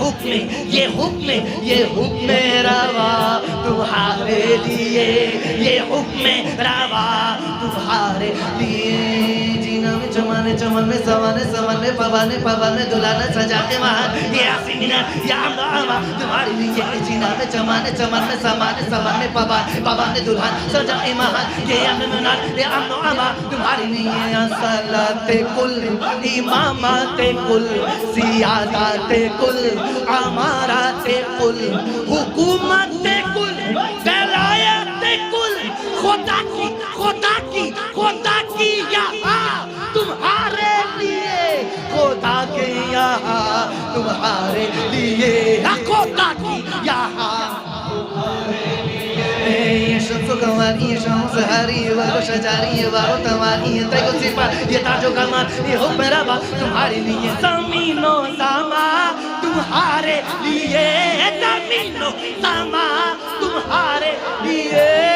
حکم یہ حکم یہ حکم روا تمہارے لیے یہ حکم روا تمہارے لیے۔ جینا میں چمانے چمن میں سوانے سوانے، پوانے پوانے دلانے سجا کے مہان یہ آسمینا یا امدعوا تمہارے لیے جینا میں چمانے چمن میں سوانے سوانے، پوانے پوانے، دلہن سجا کے مہان یہ امدعوا یہ امدعوا تمہارے لیے صلات کل، امامات کل سیادات کل، امارات کل، حکومت کل، ولایت کل، خدا کی خدا کی خدا کی یہاں تمہارے لیے خدا کے یہاں تمہارے لیے۔ خدا کی یہاں۔ یہ شمس و قماری یہ شمس ہری یہ وارو شجاری یہ وارو تماری یہ تیگو صفا یہ تاج و کمال یہ حکم ربا تمہارے لیے۔ زمین و سما تمہارے لیے۔ زمین و سما تمہارے لیے۔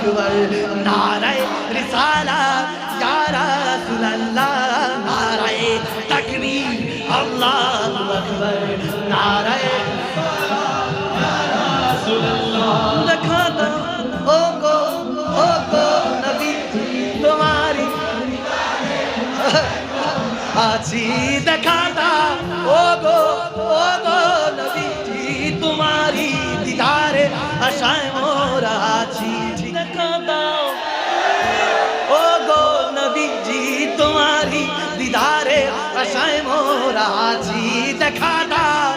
আকবর নারায় রিসালা ইয়ারা রাসূলুল্লাহ, নারায় তাকবীর, আল্লাহু আকবর, নারায়। আজি দেখা দা ও গো ও গো আশায় মোরা আছি, দেখা দাও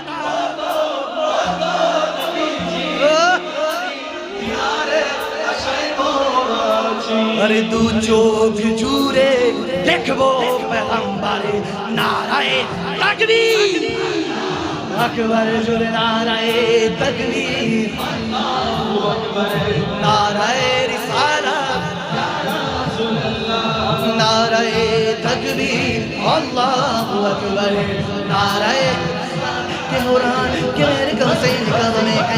আরে দু চোখ জুড়ে দেখব পেগম্বরে নারায়ে তাকবীর। আকবার জোরে নারায়ে তাকবীর। আল্লাহু আকবার আল্লাহু আকবার নারায়ে হুরান কে মেরে হুসেন কব মে কে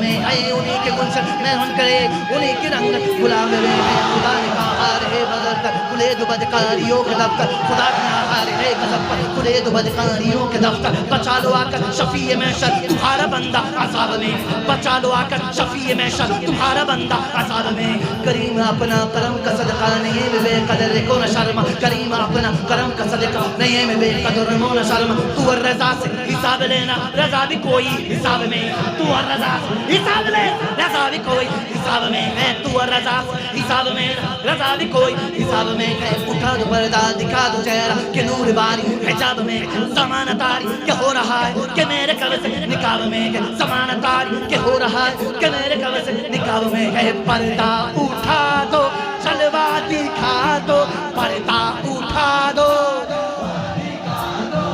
میں آئے انہی کے گلشن مہن کرے انہی کے رنگ گلاب میں خدا نے کہا رہے بدر تک کلے دو بدکاریوں کے دفتر خدا کے آہار ہے غضب پر کلے دو بدکاریوں کے دفتر بچا لو آ کر شفیع محشر، تمہارا بندہ عذاب میں بچا لو آ کر شفیع محشر، تمہارا بندہ عذاب میں کریم اپنا کرم کا صدقہ نہیں میں بے قدر کو نہ شرم، کریم اپنا کرم کا صدقہ نہیں میں بے قدر کو نہ شرم، تو اور رضا سے حساب لینا، رضا بھی کوئی حساب میں تو اور رضا سے حساب لے رضا بھی کوئی حساب میں ہے تو رضا حساب میں رضا بھی کوئی حساب میں ہے اٹھا دو پردہ دکھا دو چہرہ کہ نور باری حجاب میں زمانہ تاری کہ ہو رہا ہے کہ میرے قبر سے نکاب میں کہ زمانہ تاری کہ ہو رہا ہے کہ میرے قبر سے نکاب میں ہے پردہ اٹھا دو چلوا دکھا دو پردہ اٹھا دو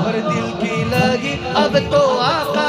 اور دل کی لگی اب تو آقا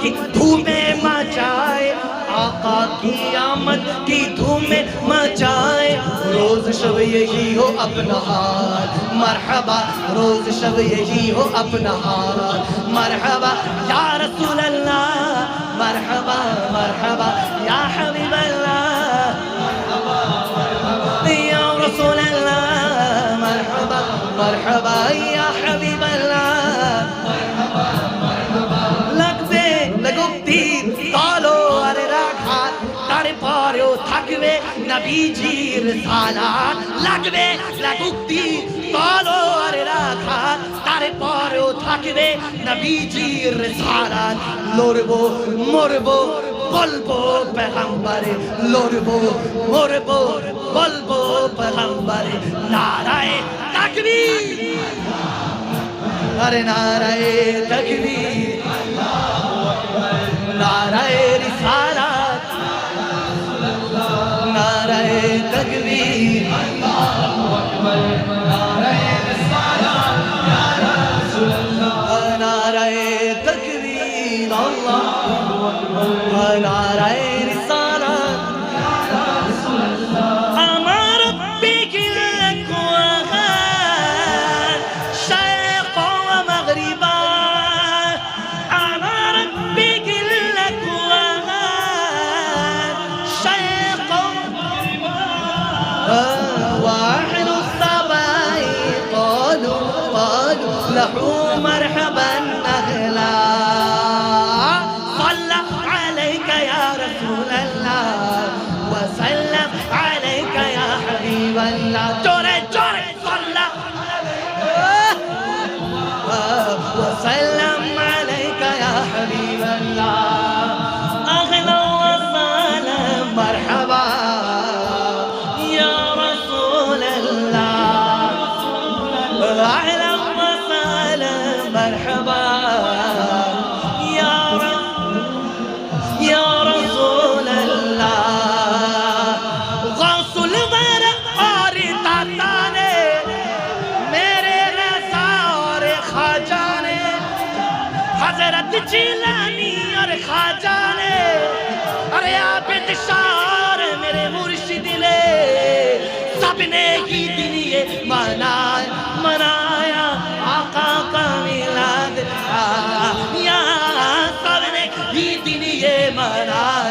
کی دھومیں مچائے، آقا کی آمد کی دھومیں مچائے۔ روز شب یہی ہو اپنا حال، مرحبا، روز شب یہی ہو اپنا حال۔ مرحبا، یا رسول اللہ، مرحبا مرحبا، یا حبیب اللہ۔ یا رسول اللہ، مرحبا مرحبا، یا حبیب اللہ۔ পিজির সালা লাগবে, লাগুক্তি তলোয়ার রাখা, তারপরেও থাকবে নবীজির সালা লড়বো, মরবো, বলব পেগম্বরে, লড়বো, মরবো, বলব পেগম্বরে। নারায় তাকবীর। আরে নারায় তাকবীর। নারায় রিসাল تكبير. الله أكبر الله. الله أكبر له مرحبا أهلا صلى عليك يا رسول الله وسلم عليك يا حبيب الله جوري جوري صلى وسلم عليك يا حبيب الله جیلانی اور خاجانے۔ نے ارے آپ انتشار، میرے مرشد نے سب نے ہی دن یہ منایا منایا۔ آقا کا ملاد یا سب نے ہی دن یہ منایا۔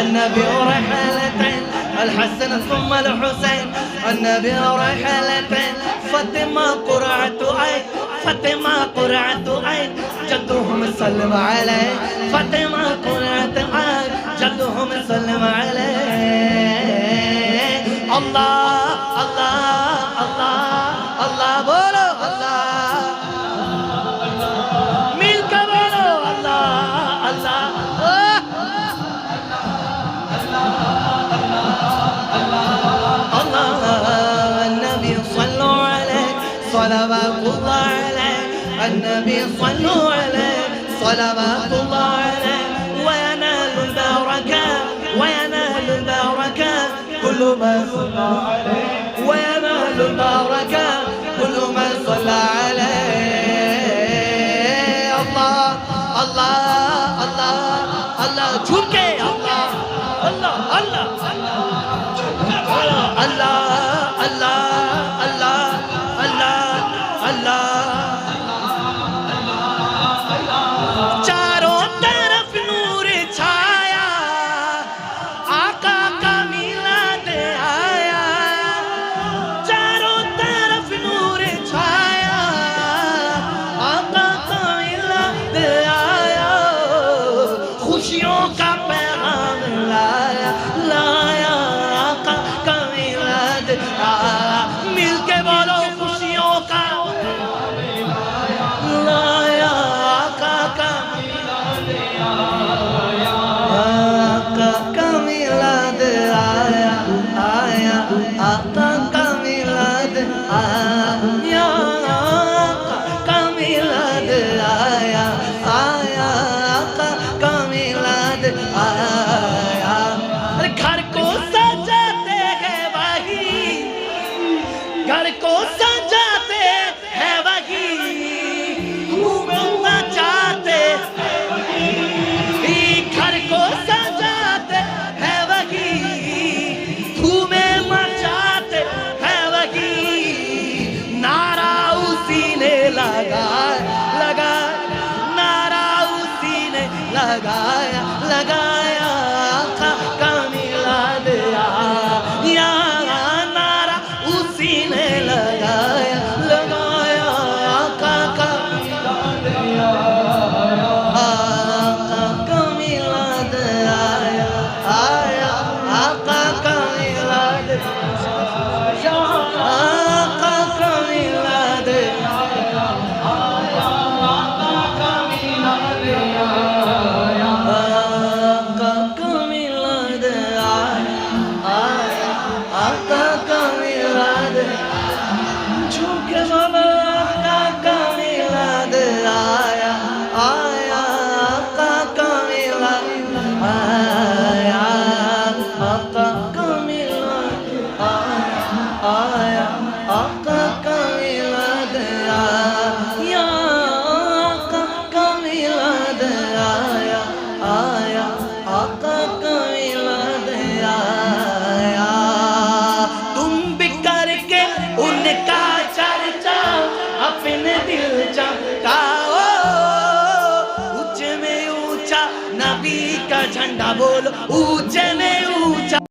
النبي رحلتين الحسن ثم الحسين. النبي رحلتين فاطمة قرعة عين فاطمة قرعة عين جدهم سلم عليه. فاطمة قرعة عين جدهم سلم عليه. الله الله صلوات الله عليه النبي صلوا عليه. صلوات الله عليه. وينال البركة وينال البركة. كل ما صلى عليه. وينال البركة. كل ما صلى عليه. الله الله الله الله. جھوم کے اللہ اللہ اللہ اللہ আতা কেবল উচেনে